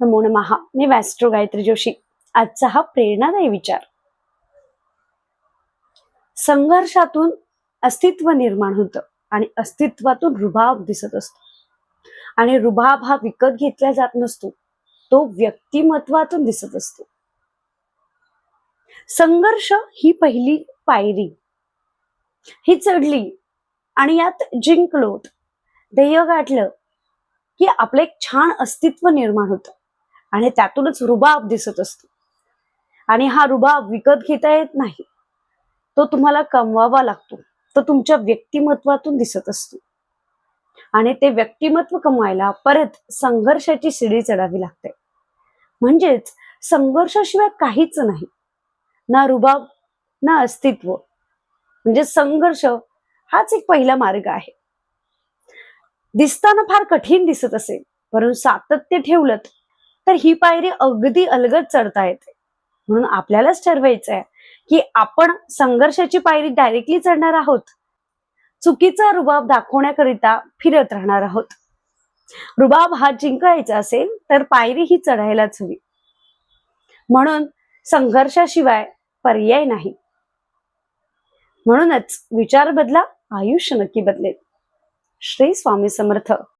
नमो नमहा मी वॅस्ट्रो गायत्री जोशी. आजचा हा प्रेरणादायी विचार. संघर्षातून अस्तित्व निर्माण होतं आणि अस्तित्वातून रुबाब दिसत असतो. आणि रुबाब हा विकत घेतला जात नसतो तो व्यक्तिमत्वातून दिसत असतो. संघर्ष ही पहिली पायरी. ही चढली आणि यात जिंकलो ध्येय गाठलं की आपलं एक छान अस्तित्व निर्माण होतं. आणि त्यातूनच रुबाब दिसत असतो. आणि हा रुबाब विकत घेता येत नाही. तो तुम्हाला कमवावा लागतो. तो तुमच्या व्यक्तिमत्वातून दिसत असतो. आणि ते व्यक्तिमत्व कमवायला परत संघर्षाची शिडी चढावी लागते. म्हणजेच संघर्षाशिवाय काहीच नाही. ना रुबाब ना अस्तित्व. म्हणजे संघर्ष हाच एक पहिला मार्ग आहे. दिसताना फार कठीण दिसत असेल परंतु सातत्य ठेवलं तर ही पायरी अगदी अलगद चढता येते. म्हणून आपल्यालाच ठरवायचं आहे की आपण संघर्षाची पायरी डायरेक्टली चढणार आहोत. चुकीचा रुबाब दाखवण्याकरिता फिरत राहणार आहोत. रुबाब हा जिंकायचा असेल तर पायरी ही चढायलाच हवी. म्हणून संघर्षाशिवाय पर्याय नाही. म्हणूनच विचार बदला आयुष्य नक्की बदलेल. श्री स्वामी समर्थ.